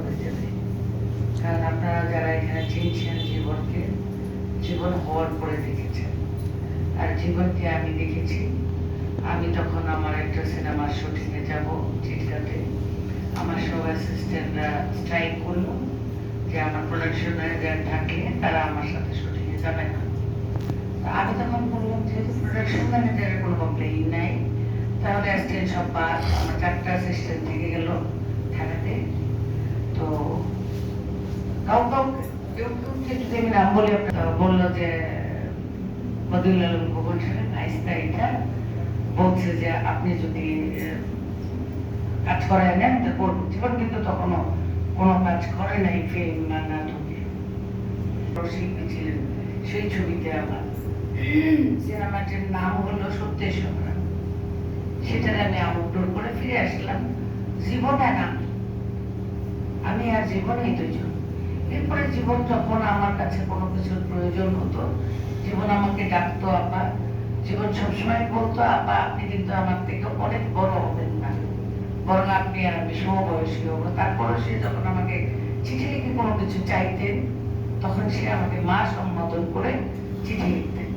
হয়ে যাবে কারণ আপনারা যারা এখানে চিনছেন জীবনকে, জীবন হওয়ার পরে দেখেছেন। আর জীবনকে আমি দেখেছি। আমি তখন আমার একটা সিনেমার শুটিংয়ে যাব চিঠিটাতে আমার সব অ্যাসিস্ট্যান্টরা স্ট্রাইক করল যে আমার প্রোডাকশন ম্যানেজার থাকলে তারা আমার সাথে শুটিংয়ে যাবে না। আমি তখন বললাম, যেহেতু প্রোডাকশন ম্যানেজারের কোনো কমপ্লেইন নাই, তাহলে অ্যাসিস্ট্যান্ট সব বাদ। আমার চারটা অ্যাসিস্ট্যান্ট থেকে গেল ঢাকাতে তো বলছে যে, আপনি যদি কাজ করায় নেন জীবন কিন্তু তখনও কোনো কাজ করে নাই ফিল্ম শিল্পী ছিলেন, সেই ছবিতে আমার। সিনেমাটির নাম হলো সত্যের সংগ্রাম। সেটার আমি আউটডোর করে ফিরে আসলাম। জীবনে নাম আমি আর জীবনেই দুজন। এরপরে জীবন যখন আমার কাছে কোনো কিছুর প্রয়োজন হতো, জীবন আমাকে ডাকতো, আপা, জীবন সবসময় বলতো, আপা, আপনি কিন্তু আমার থেকে অনেক বড় হবেন না। বরং আপনি আর আমি সমবয়সী হব। তারপরে সে যখন আমাকে চিঠি লিখে কোনো কিছু চাইতেন, তখন সে আমাকে মা সম্বোধন করে চিঠি লিখতেন।